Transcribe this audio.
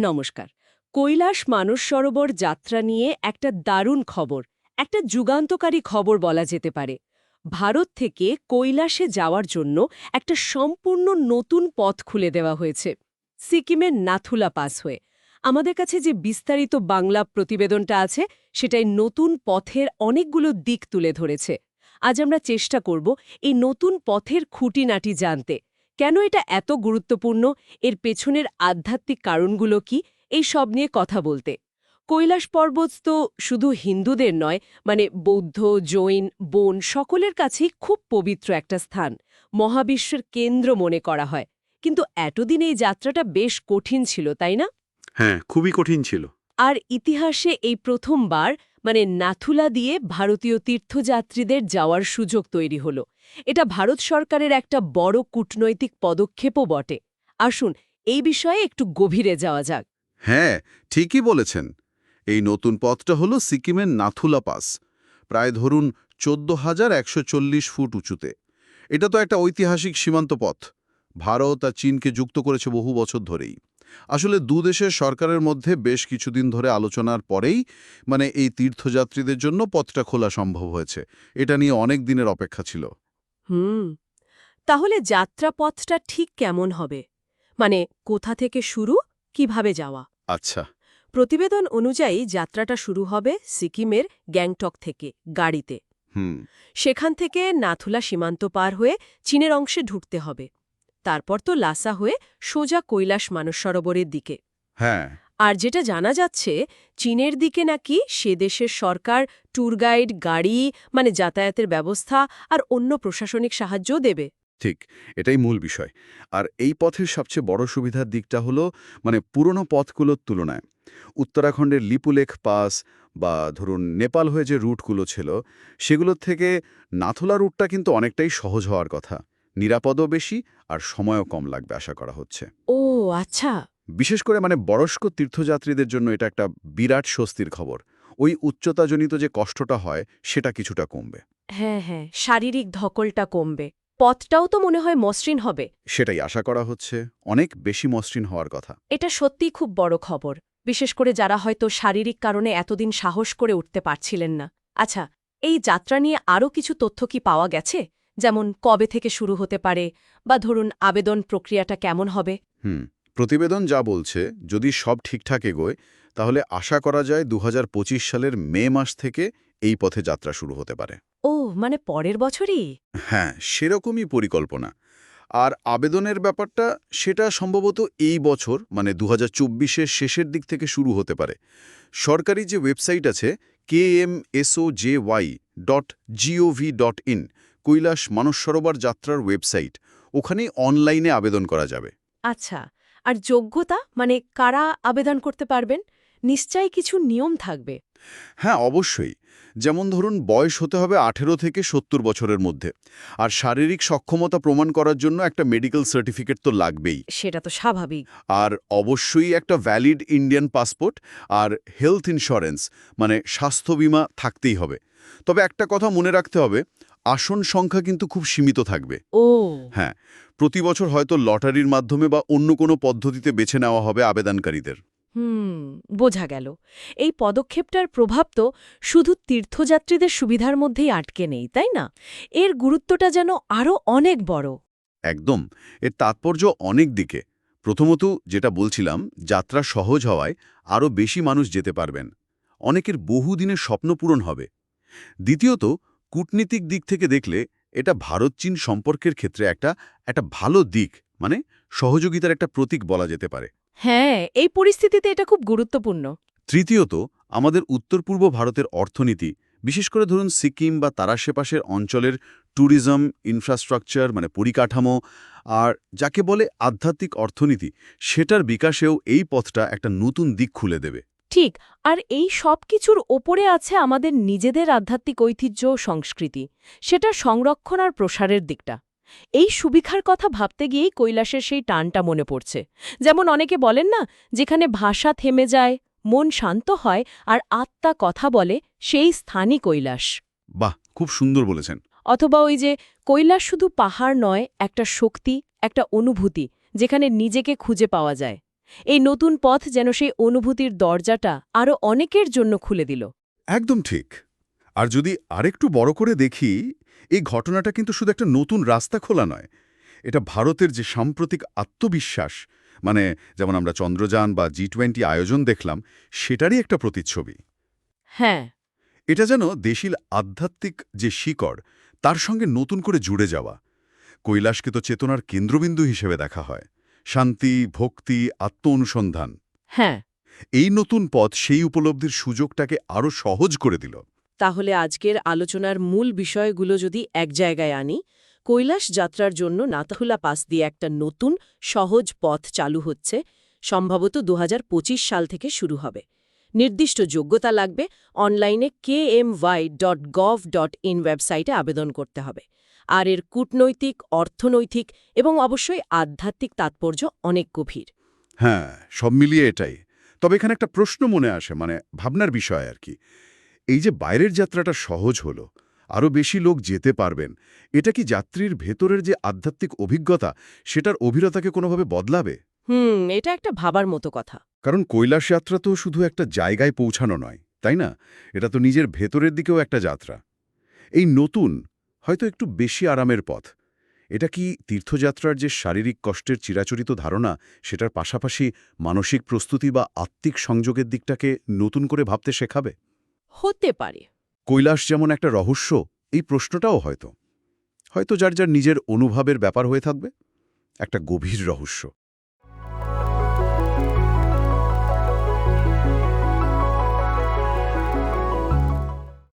নমস্কার। কৈলাস মানস সরোবর যাত্রা নিয়ে একটা দারুণ খবর, একটা যুগান্তকারী খবর বলা যেতে পারে। ভারত থেকে কৈলাসে যাওয়ার জন্য একটা সম্পূর্ণ নতুন পথ খুলে দেওয়া হয়েছে, সিকিমের নাথুলা পাস হয়ে। আমাদের কাছে যে বিস্তারিত বাংলা প্রতিবেদনটা আছে, সেটাই নতুন পথের অনেকগুলো দিক তুলে ধরেছে। আজ আমরা চেষ্টা করব এই নতুন পথের খুঁটিনাটি জানতে। কেন এটা এত গুরুত্বপূর্ণ? এর পেছনের আধ্যাত্মিক কারণগুলো কি? এই সব নিয়ে কথা বলতে। কৈলাস পর্বত তো শুধু হিন্দুদের নয় মানে বৌদ্ধ জৈন বোন সকলের কাছেই খুব পবিত্র একটা স্থান। মহাবিশ্বের কেন্দ্র মনে করা হয়। কিন্তু এতদিন এই যাত্রাটা বেশ কঠিন ছিল তাই না? হ্যাঁ খুবই কঠিন ছিল। আর ইতিহাসে এই প্রথমবার মানে নাথুলা দিয়ে ভারতীয় তীর্থযাত্রীদের যাওয়ার সুযোগ তৈরি হল। এটা ভারত সরকারের একটা বড় কূটনৈতিক পদক্ষেপও বটে। আসুন, এই বিষয়ে একটু গভীরে যাওয়া যাক। হ্যাঁ ঠিকই বলেছেন। এই নতুন পথটা হলো সিকিমের নাথুলা পাস। প্রায় ধরুন চোদ্দ হাজার ফুট উঁচুতে। এটা তো একটা ঐতিহাসিক সীমান্ত পথ। ভারত আর চীনকে যুক্ত করেছে বহু বছর ধরেই। আসলে দু দেশের সরকারের মধ্যে বেশ কিছুদিন ধরে আলোচনার পরেই মানে এই তীর্থযাত্রীদের জন্য পথটা খোলা সম্ভব হয়েছে। এটা নিয়ে অনেক দিনের অপেক্ষা ছিল। হুম তাহলে যাত্রাপথটা ঠিক কেমন হবে? মানে কোথা থেকে শুরু কীভাবে যাওয়া? আচ্ছা। প্রতিবেদন অনুযায়ী যাত্রাটা শুরু হবে সিকিমের গ্যাংটক থেকে গাড়িতে। হুম। সেখান থেকে নাথুলা সীমান্ত পার হয়ে চীনের অংশে ঢুকতে হবে। তারপর তো লাসা হয়ে সোজা কৈলাস মানস সরোবরের দিকে। হ্যাঁ। আর যেটা জানা যাচ্ছে চীনের দিকে নাকি সে দেশের সরকার ট্যুর গাইড গাড়ি মানে যাতায়াতের ব্যবস্থা আর অন্য প্রশাসনিক সাহায্যও দেবে। ঠিক এটাই মূল বিষয়। আর এই পথের সবচেয়ে বড় সুবিধার দিকটা হলো মানে পুরনো পথগুলোর তুলনায়। উত্তরাখণ্ডের লিপুলেখ পাস বা ধরুন নেপাল হয়ে যে রুটগুলো ছিল সেগুলোর থেকে নাথুলা রুটটা কিন্তু অনেকটাই সহজ হওয়ার কথা। নিরাপদও বেশি আর সময়ও কম লাগবে আশা করা হচ্ছে। ও আচ্ছা। বিশেষ করে মানে বয়স্ক তীর্থযাত্রীদের জন্য এটা একটা বিরাট স্বস্তির খবর। ওই উচ্চতাজনিত যে কষ্টটা হয় সেটা কিছুটা কমবে। হ্যাঁ হ্যাঁ শারীরিক ধকলটা কমবে। পথটাও তো মনে হয় মসৃণ হবে। সেটাই আশা করা হচ্ছে অনেক বেশি মসৃণ হওয়ার কথা। এটা সত্যিই খুব বড় খবর। বিশেষ করে যারা হয়তো শারীরিক কারণে এতদিন সাহস করে উঠতে পারছিলেন না। আচ্ছা এই যাত্রা নিয়ে আরও কিছু তথ্য কি পাওয়া গেছে? যেমন কবে থেকে শুরু হতে পারে? বা ধরুন আবেদন প্রক্রিয়াটা কেমন হবে? হুম প্রতিবেদন যা বলছে যদি সব ঠিকঠাক এগোয় তাহলে আশা করা যায় দু হাজার পঁচিশ সালের মে মাস থেকে এই পথে যাত্রা শুরু হতে পারে। ও মানে পরের বছরই? হ্যাঁ সেরকমই পরিকল্পনা। আর আবেদনের ব্যাপারটা সেটা সম্ভবত এই বছর মানে দু হাজার শেষের দিক থেকে শুরু হতে পারে। সরকারি যে ওয়েবসাইট আছে K M S O J Y dot G O V dot in Kailash Manas Sarovar যাত্রার ওয়েবসাইট ওখানে অনলাইনে আবেদন করা যাবে। আচ্ছা আর যোগ্যতা মানে কারা আবেদন করতে পারবেন নিশ্চয়ই কিছু নিয়ম থাকবে। হ্যাঁ অবশ্যই। যেমন ধরুন বয়স হতে হবে আঠেরো থেকে সত্তর বছরের মধ্যে। আর শারীরিক সক্ষমতা প্রমাণ করার জন্য একটা মেডিকেল সার্টিফিকেট তো লাগবেই। সেটা তো স্বাভাবিক। আর অবশ্যই একটা ভ্যালিড ইন্ডিয়ান পাসপোর্ট আর হেলথ ইন্স্যুরেন্স মানে স্বাস্থ্য বিমা থাকতেই হবে। তবে একটা কথা মনে রাখতে হবে আসন সংখ্যা কিন্তু খুব সীমিত থাকবে। ও। হ্যাঁ প্রতি বছর হয়তো লটারির মাধ্যমে বা অন্য কোনো পদ্ধতিতে বেছে নেওয়া হবে আবেদনকারীদের। হুম বোঝা গেল। এই পদক্ষেপটার প্রভাব তো শুধু তীর্থযাত্রীদের সুবিধার মধ্যেই আটকে নেই তাই না? এর গুরুত্বটা যেন আরও অনেক বড়। একদম এর তাৎপর্য অনেক দিকে। প্রথমত যেটা বলছিলাম যাত্রা সহজ হওয়ায় আরও বেশি মানুষ যেতে পারবেন। অনেকের বহুদিনের স্বপ্ন পূরণ হবে। দ্বিতীয়ত কূটনীতিক দিক থেকে দেখলে এটা ভারত চীন সম্পর্কের ক্ষেত্রে একটা একটা ভালো দিক মানে সহযোগিতার একটা প্রতীক বলা যেতে পারে। হ্যাঁ এই পরিস্থিতিতে এটা খুব গুরুত্বপূর্ণ। তৃতীয়ত আমাদের উত্তর পূর্ব ভারতের অর্থনীতি বিশেষ করে ধরুন সিকিম বা তার আশেপাশের অঞ্চলের ট্যুরিজম ইনফ্রাস্ট্রাকচার মানে পরিকাঠামো আর যাকে বলে আধ্যাত্মিক অর্থনীতি সেটার বিকাশেও এই পথটা একটা নতুন দিক খুলে দেবে। ঠিক আর এই সব কিছুর ওপরে আছে আমাদের নিজেদের আধ্যাত্মিক ঐতিহ্য ও সংস্কৃতি সেটা সংরক্ষণ আর প্রসারের দিকটা। এই সুবিখার কথা ভাবতে গিয়েই কৈলাসের সেই টানটা মনে পড়ছে। যেমন অনেকে বলেন না যেখানে ভাষা থেমে যায় মন শান্ত হয় আর আত্মা কথা বলে সেই স্থানই কৈলাস। বাহ খুব সুন্দর বলেছেন। অথবা ওই যে কৈলাস শুধু পাহাড় নয় একটা শক্তি একটা অনুভূতি যেখানে নিজেকে খুঁজে পাওয়া যায়। এই নতুন পথ যেন সেই অনুভূতির দরজাটা আরও অনেকের জন্য খুলে দিল। একদম ঠিক। আর যদি আরেকটু বড় করে দেখি এই ঘটনাটা কিন্তু শুধু একটা নতুন রাস্তা খোলা নয়। এটা ভারতের যে সাম্প্রতিক আত্মবিশ্বাস মানে যেমন আমরা চন্দ্রযান বা জি টোয়েন্টি আয়োজন দেখলাম সেটারই একটা প্রতিচ্ছবি। হ্যাঁ। এটা যেন দেশীল আধ্যাত্মিক যে শিকড় তার সঙ্গে নতুন করে জুড়ে যাওয়া। কৈলাসকে তো চেতনার কেন্দ্রবিন্দু হিসেবে দেখা হয়। শান্তি ভক্তি আত্ম অনুসন্ধান হ্যাঁ। এই নতুন পথ সেই উপলব্ধির সুযোগটাকে আরও সহজ করে দিল। তাহলে আজকের আলোচনার মূল বিষয়গুলো যদি এক জায়গায় আনি কৈলাস যাত্রার জন্য নাতাহুলা পাস দিয়ে একটা নতুন সহজ পথ চালু হচ্ছে সম্ভবত দু হাজার পঁচিশ সাল থেকে শুরু হবে। নির্দিষ্ট যোগ্যতা লাগবে অনলাইনে KMY dot gov dot in ওয়েবসাইটে আবেদন করতে হবে। আর এর কূটনৈতিক অর্থনৈতিক এবং অবশ্যই আধ্যাত্মিক তাৎপর্য অনেক গভীর। হ্যাঁ সব মিলিয়ে এটাই। তবে এখানে একটা প্রশ্ন মনে আসে মানে ভাবনার বিষয় আর কি। এই যে বাইরের যাত্রাটা সহজ হলো আরও বেশি লোক যেতে পারবেন এটা কি যাত্রীর ভেতরের যে আধ্যাত্মিক অভিজ্ঞতা সেটার অভিরতাকে কোনোভাবে বদলাবে? হুম এটা একটা ভাবার মতো কথা। কারণ কৈলাস যাত্রা তো শুধু একটা জায়গায় পৌঁছানো নয় তাই না? এটা তো নিজের ভেতরের দিকেও একটা যাত্রা। এই নতুন হয়তো একটু বেশি আরামের পথ। এটা কি তীর্থযাত্রার যে শারীরিক কষ্টের চিরাচরিত ধারণা সেটার পাশাপাশি মানসিক প্রস্তুতি বা আত্মিক সংযোগের দিকটাকে নতুন করে ভাবতে শেখাবে? হতে পারে। কৈলাস যেমন একটা রহস্য এই প্রশ্নটাও হয়তো। হয়তো যার যার নিজের অনুভবের ব্যাপার হয়ে থাকবে। একটা গভীর রহস্য।